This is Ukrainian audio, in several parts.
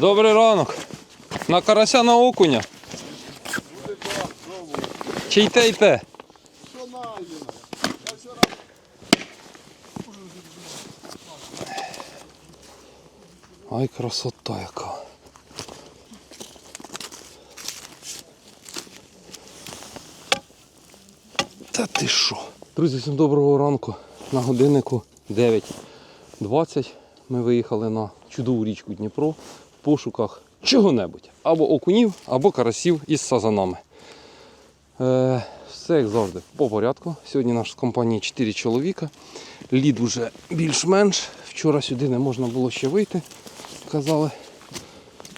Добрий ранок. На карася на окуня. Чи й те, й те? Що найдено? Я вчора Ай, красота яка. Та ти що? Друзі, всім доброго ранку. На годиннику 9.20 ми виїхали на чудову річку Дніпро пошуках чого-небудь. Або окунів, або карасів із сазанами. Е, все як завжди по порядку. Сьогодні наш з компанії 4 чоловіка. Лід вже більш-менш. Вчора сюди не можна було ще вийти, казали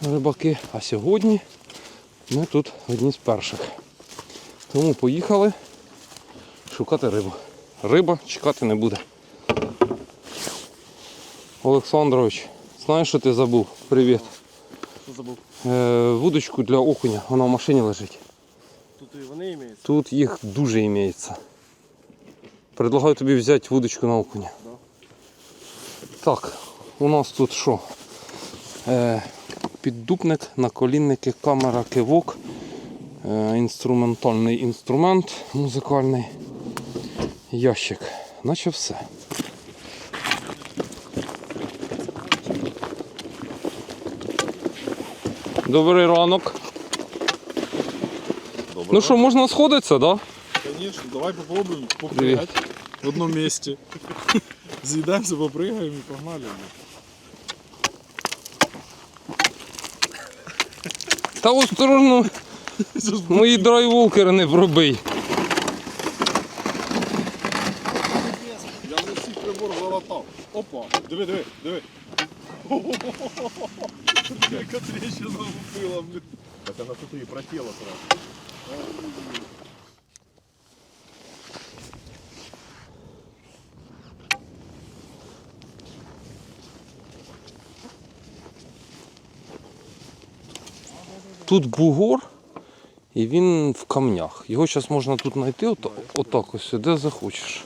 рибаки. А сьогодні ми тут одні з перших. Тому поїхали шукати рибу. Риба чекати не буде. Олександрович, знаєш, що ти забув? Привіт. Забув? Е, вудочку для окуня, вона в машині лежить. Тут і вони імеються. Тут їх дуже імеється. Предлагаю тобі взяти вудочку на окуня. Да. Так, у нас тут що? Е, піддупник, наколінники, камера, кивок, е, інструментальний інструмент музикальний, ящик. Наче все. Добрий ранок. Ну що, можна сходитися? Да? Конечно, давай попробуем Привет. попрыгать в одном месте. З'їдаємося, попрыгаем и погнали. Та осторожно, мої драйволкери не пробий. Я вже всіх прибор залатав. Опа, диви, диви, диви. Яка трещина вбила, блін. Так она тут и протела сразу. Тут бугор, і він в камнях. Його зараз можна тут знайти, отак ось, де захочеш.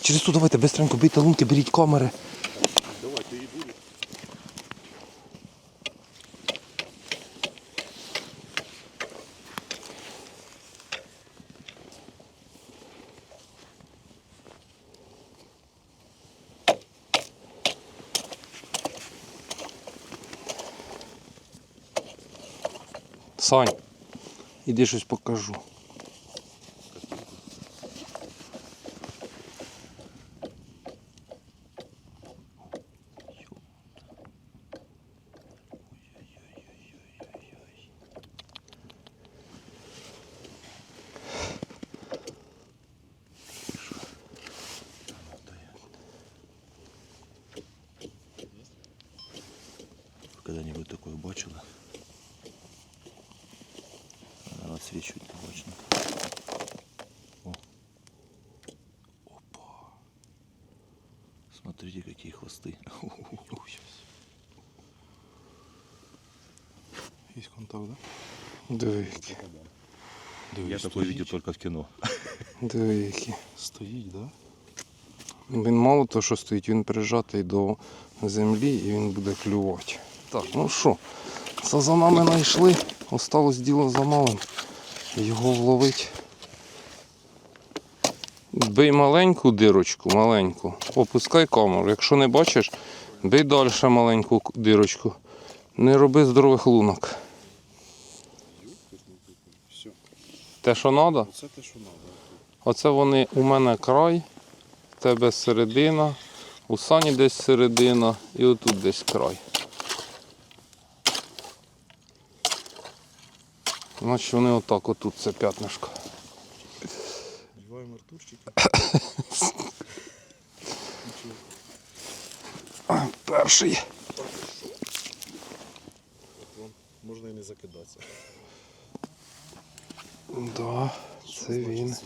Через тут давайте бистренько бийте лунки, беріть камери. Сань, іди щось покажу. Когда-нибудь такое бачила? Смотрите, какие хвосты. Есть контакт, да? Диви які. Я такое видел только в кино. Диви які. Стоїть, да? Він мало того, що стоїть, він прижатий до землі і він буде клювати. Так, ну що, сазанами знайшли, осталось діло за малим. Його вловить. Бий маленьку дирочку, маленьку, опускай камеру. Якщо не бачиш, бий далі маленьку дирочку. Не роби здорових лунок. Те, що треба, Оце те, що треба. Оце вони у мене край, в тебе середина, у сані десь середина і отут десь край. Значить вони отак отут це п'ятнишко. Артурчики. Перший. Можна і не закидатися. Да, це він.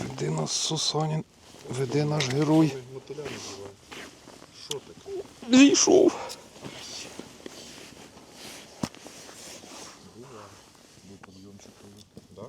Веди нас Сусанін, веди наш герой. Що таке? Зійшов. Був подйомчик. Да?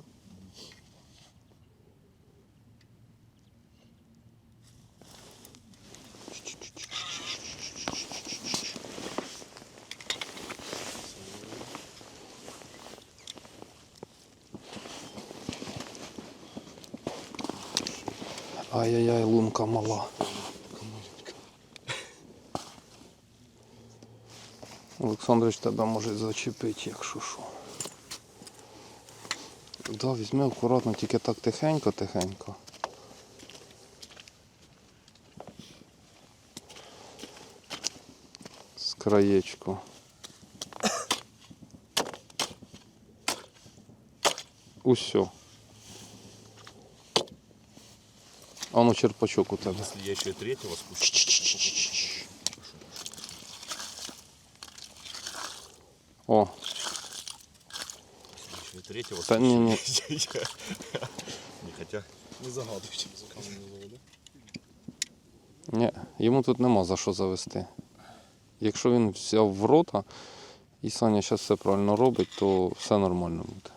Ай-яй-яй, лунка мала. Олександрович тебе може зачепити, якщо що. Да, візьми акуратно, тільки так тихенько, тихенько. З краєчку. Усьо. А ну черпачок у тебе. Если я еще и третьего спущу. О, Если еще и третьего Та ні, ні. Не хотя. Не загадуючи за камінь заведе. ні, йому тут нема за що завести. Якщо він взяв в рота і Саня зараз все правильно робить, то все нормально буде.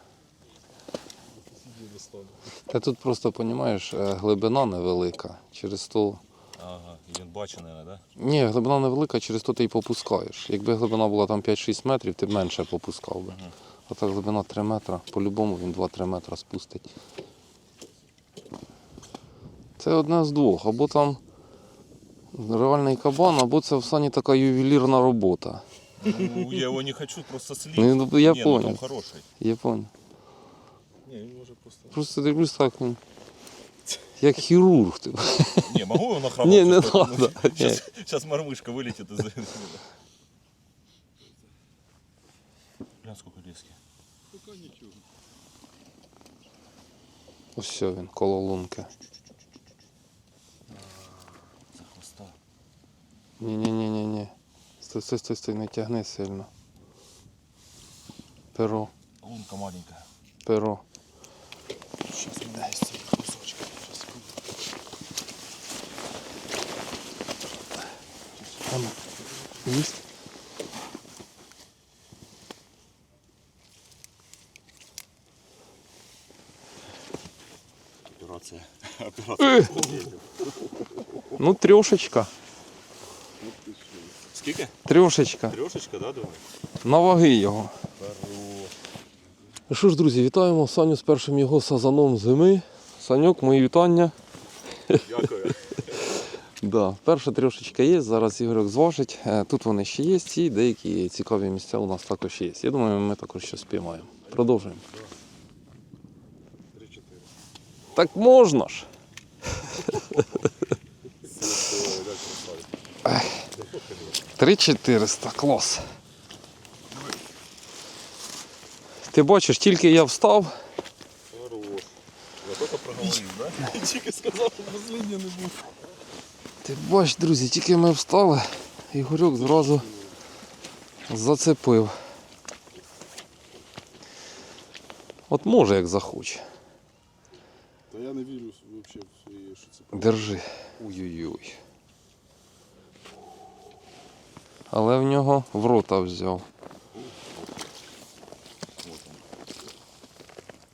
Та тут просто, розумієш, глибина невелика. Через то. Ага, він бачить, наверное, да? Ні, глибина невелика, через то ти й попускаєш. Якби глибина була там 5-6 метрів, ти б менше попускав би. А так глибина 3 метри, по-любому він 2-3 метри спустить. Це одне з двох. Або там реальний кабан, або це в сані така ювелірна робота. Ну, я его не хочу просто слить. Ну, я не, Ну, там хороший. Я понял. Ні, він може просто. Просто дивлюсь так, він як хірург. типу. Не, могу его нахромать? Ні, не треба. Ні. Сейчас, сейчас мормышка вылетит из Глянь, сколько лески. Поки нічого. Ось все він, коло лунки. За хвоста. Ні-ні-ні-ні-ні. Стой, стой, стой, стой, не тягни сильно. Перо, Лунка маленькая. перо. Зараз у мене є цей кусочок. Щас Там есть? Операция. Операция. Ну, трешечка. Скільки? Трешечка. Трешечка, да, думаю? На ваги його. Ну що ж, друзі, вітаємо Саню з першим його сазаном зими. Саньок, мої вітання. Дякую. Да, перша трьошечка є, зараз Ігорьок зважить. Е, Тут вони ще є, і деякі цікаві місця у нас також є. Я думаю, ми також щось спіймаємо. Продовжуємо. Так можна ж. Три 400, клас. Ти бачиш, тільки я встав, Хорош. Я только проговорил, да? Тільки сказав, що безлиння не був. Ти бачиш, друзі, тільки ми встали, Ігорьок зразу зацепив. От може як захоче. Та я не вірю взагалі в своє, що це Держи. Ой-ой-ой. Але в нього в рота взяв.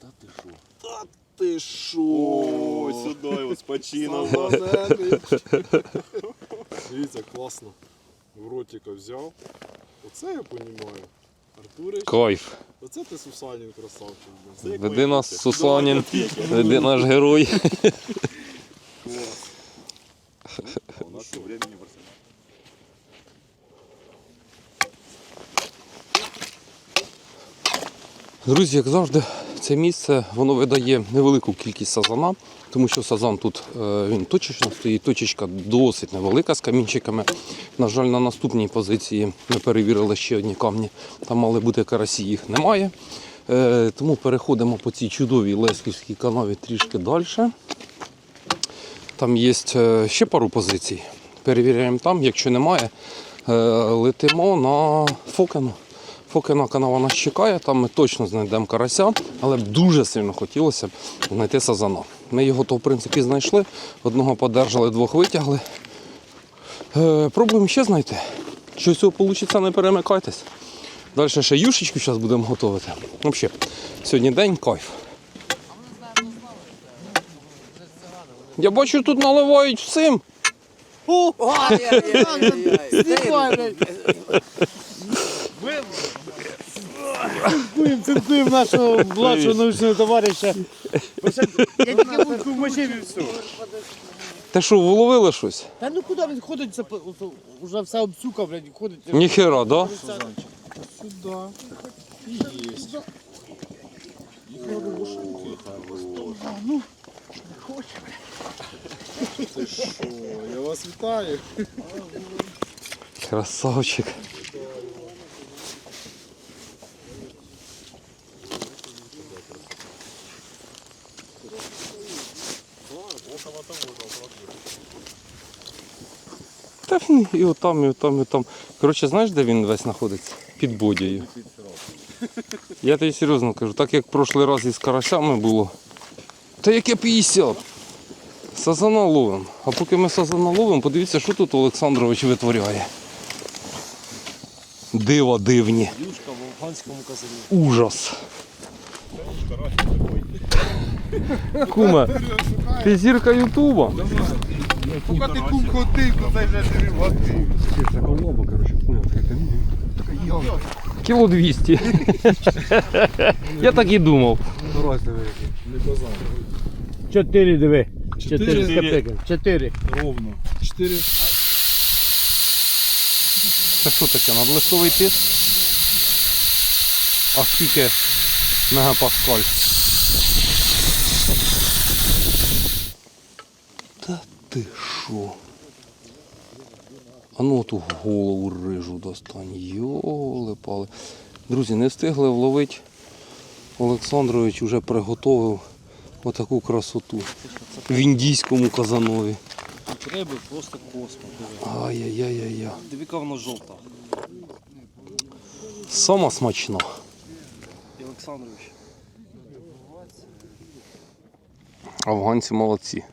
Да ты шо? Та ти шо? Ой, сюда его с Дивіться, класно. В ротика взяв. Оце я розумію. Артурич, Кайф. оце ти Сусанін красавчик. Веди нас. Сусанін, веди наш герой. Клас. У нас все времени в арсенале. Друзі, як завжди, це місце воно видає невелику кількість сазана, тому що сазан тут е, він точечно стоїть, точечка досить невелика з камінчиками. На жаль, на наступній позиції ми перевірили ще одні камні. Там мали бути карасі, їх немає. Е, Тому переходимо по цій чудовій Лесківській канаві трішки далі. Там є е, ще пару позицій. Перевіряємо там, якщо немає, летимо на Фокену. Фокена канава нас чекає, там ми точно знайдемо карася, але б дуже сильно хотілося б знайти сазана. Ми його то в принципі знайшли, одного подержали, двох витягли. Е, пробуємо ще знайти. Що цього вийде, не перемикайтесь. Далі ще юшечку зараз будемо готувати. Взагалі, сьогодні день кайф. Я бачу, тут наливають всім. Цинкуємо, цинкуємо нашого младшого научного товариша. Я тільки будку вмочив і все. Те що, вловили щось? Та ну куди він ходить, це вже все обсюка, блядь, ходить. Ніхера, да? Сюда. И есть. И хорошенький. Ну, Ти що, я вас вітаю. Красавчик. Та він і отам, і отам, і там. Коротше, знаєш, де він весь знаходиться? Під бодією. Я тобі серйозно кажу, так як прошлий раз із карасями було. Та яке 50? Сазана ловим. А поки ми сазана ловимо, подивіться, що тут Олександрович витворяє. Дива дивні. Юшка в афганському казані. Ужас. Куме, ти зірка Ютуба. Поки ти кум ходив, то цей вже тобі води. Це колоба, коротше, понял, Кіло 200. Я так і думав. Не базар. Чотири диви. Чотири? Чотири з копейками. Чотири. Ровно. Чотири. Це що таке? Надлистовий тиск? А скільки мегапаскаль? Ти що? А ну ту голову рижу достань. Йоли пали. Друзі, не встигли вловити. Олександрович вже приготовив отаку красоту в індійському казанові. Риби просто космос. Ай-яй-яй-яй. Дивіка воно жовта. Сама смачна. Олександрович. Афганці молодці.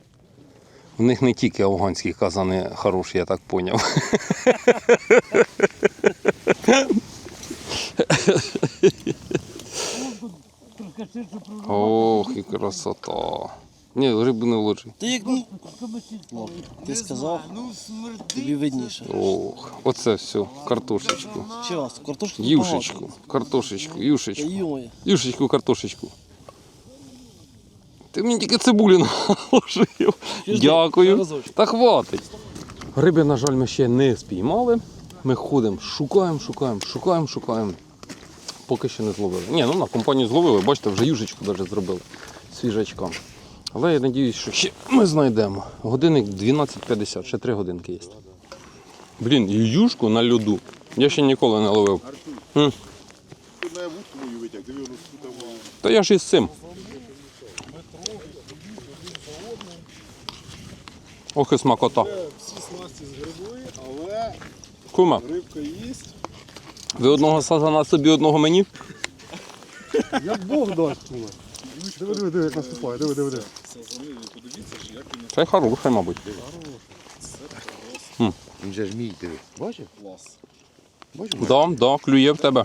В них не тільки афганські казани хороші, я так поняв. Ох, і красота. Ні, рибу не вложи. Ти як ну. Ти сказав, тобі видніше. Ох, оце все. Картошечку. Час, картошку Юшечку, картошечку, юшечку. Юшечку, картошечку. Ти мені тільки цибулі наложив. Дякую. Та хватить. Риби, на жаль, ми ще не спіймали. Ми ходимо, шукаємо, шукаємо, шукаємо, шукаємо. Поки ще не зловили. Ні, ну на компанію зловили, бачите, вже юшечку навіть зробили свіжачкам. Але я сподіваюся, що ще ми знайдемо. Годинник 12.50, ще 3 годинки є. Блін, і юшку на льоду. Я ще ніколи не ловив. М. Ти на вудку мою витяг, диви, воно. Та я ж із цим. Ох і смакота. Всі снасті згребли, але Кума, рибка їсть. ви одного сазана собі, одного мені? Як Бог дасть, куме. Диви, диви, диви, як наступає, диви, диви, диви. Це хороший, мабуть. Він же ж мій диви. Бачив? Клас. Бачив? Да, да, клює в тебе.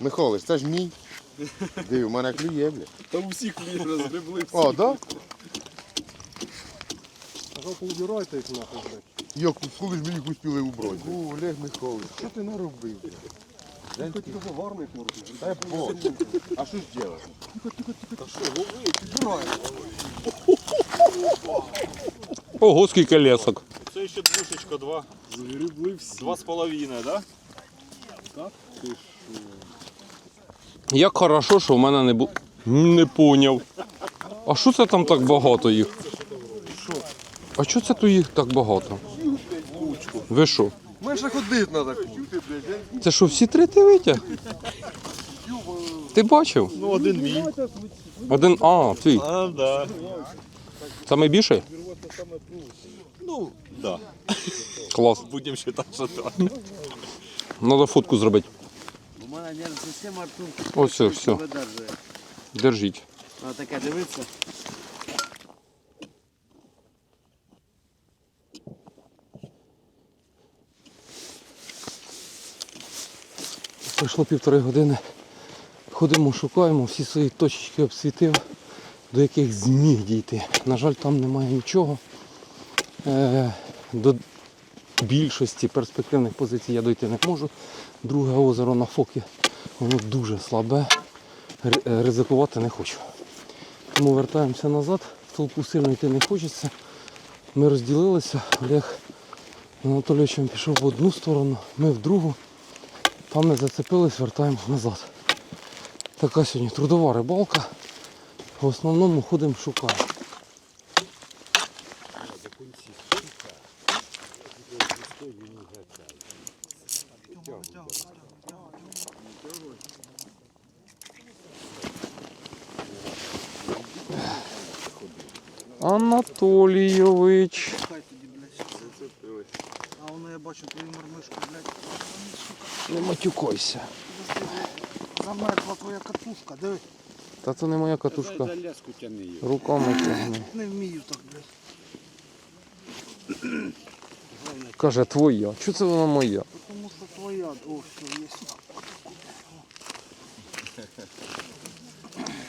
Михайлович, це ж мій. Диви, у мене клює, бля. Та усі клієнти розгребли. О, да? Поубирайте їх нахуй, блядь. Як, коли ж мені їх успіли убрати? О, Олег Михайлович, що ти наробив? Він хоч того гарний морду. Дай Бог. А що ж делать? Та що, лови, підбирай. Ого, скільки лесок. Це ще двушечка, два. Загребли всі. Два з половиною, да? Так? Ти що? Як хорошо, що в мене не було. Не поняв. А що це там так багато їх? А що це тут їх так багато? Ви що? Менше ходити треба. Це що, всі три ти витяг? Ти бачив? Ну, один мій. Один. А, твій. А, да. Саме більший? Ну, да. Клас. Будемо вважати, що так. Надо фотку зробити. У мене нервна система Артур. Ось все, все. Держіть. Вона таке дивиться. Пройшло півтори години. Ходимо, шукаємо, всі свої точечки обсвітив, до яких зміг дійти. На жаль, там немає нічого. Е, до більшості перспективних позицій я дойти не можу. Друге озеро на фокі, воно дуже слабе. Е, Ризикувати не хочу. Тому вертаємося назад, в сильно йти не хочеться. Ми розділилися. Олег Анатолійовичем пішов в одну сторону, ми в другу. Там не зацепились, вертаємо назад. Така сьогодні трудова рибалка. В основному ходимо шукаємо. Анатолійович. Хай тоді, блядь. А воно я бачу твою мормишку, блядь. Не матюкайся. Замерзла твоя катушка, диви. Та це не моя катушка. леску тяни її. Руками тягни. Не вмію так, блядь. Каже, твоя. Чого це вона моя? Тому що твоя, о, все, є.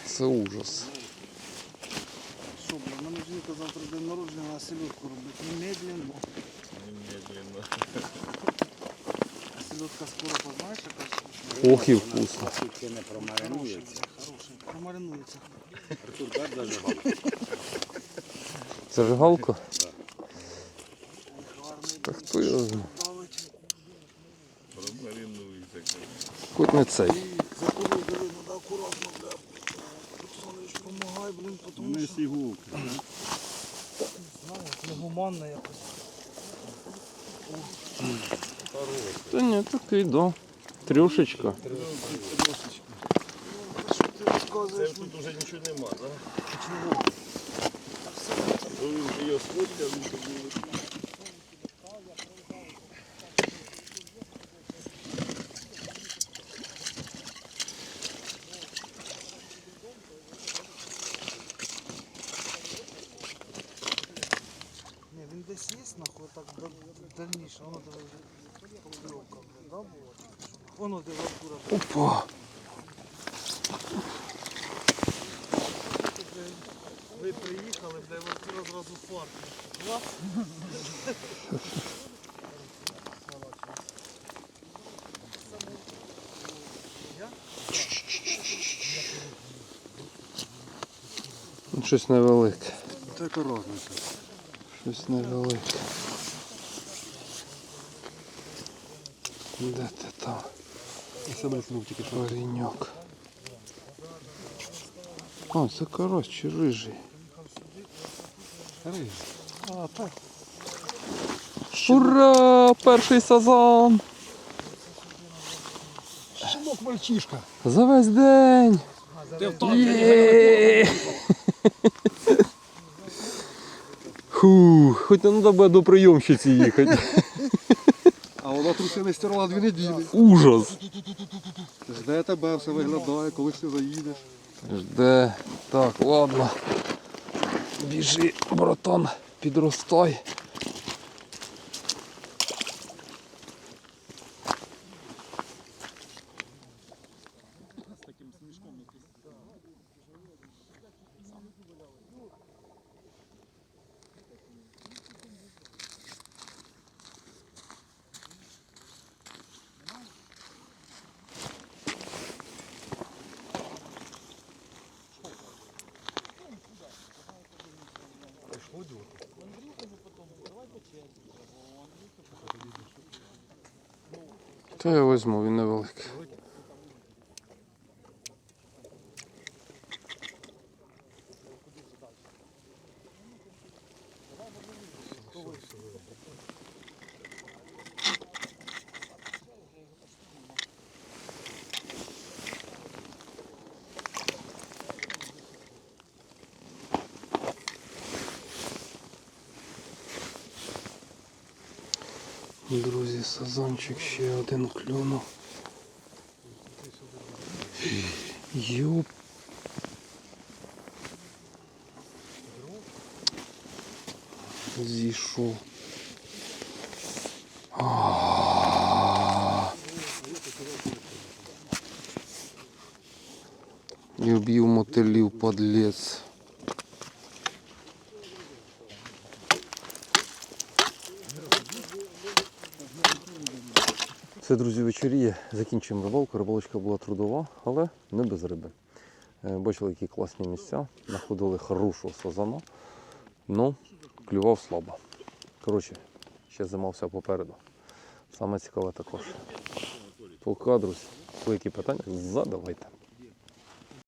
Це ужас. Що, блядь, мене жінка завтра день народження, а селедку робить. Немедленно. Немедленно. А скоро познаєш, яка вкусна? Ох і вкусно. Сутки не промаринується. Хороший, промаринується. Артур, дай зажигав. Зажигалка? Гарний Та хто його знає? Промаринується. Хоч не цей. Закурив, диви, треба акуратно, блядь. Олександрович, помагай, блін, тому що, сігулки. знаю, негуманно якось. Ні, такий, да. Трюшечка. Що? Тут уже нічого нема, так? Він же його сфоткав, він тоді Ні, він десь є, нахуй, так дал- дальніше. Воно диви, Воно диви, Артура, Опа. Ви приїхали, де Артура зразу. Ну, Щось невелике. Так розниця. Щось невелике. Де ти там? Тільки що. О, це карась чи рижий. А, так. Ура! Перший сазан! Щенок мальчишка. За весь день! Є! Хоч не треба до прийомщиці їхати. Вона труси не стирала дві неділі. Ужас! Жде тебе, все виглядає, коли ти заїдеш. Жде. Так, ладно. Біжи, братан, підростай. Та не візьму, він невеликий. Друзі, сазанчик ще один клюнув. Йоп. Зійшов. А. Вб'їв мотилів подлець. Все, друзі, вечоріє. Закінчуємо рибалку. Рибалочка була трудова, але не без риби. Е, Бачили, які класні місця. Знаходили хорошого сазана. Ну, клював слабо. Коротше, ще зима вся попереду. Саме цікаве також. Пока, друзі. які питання задавайте.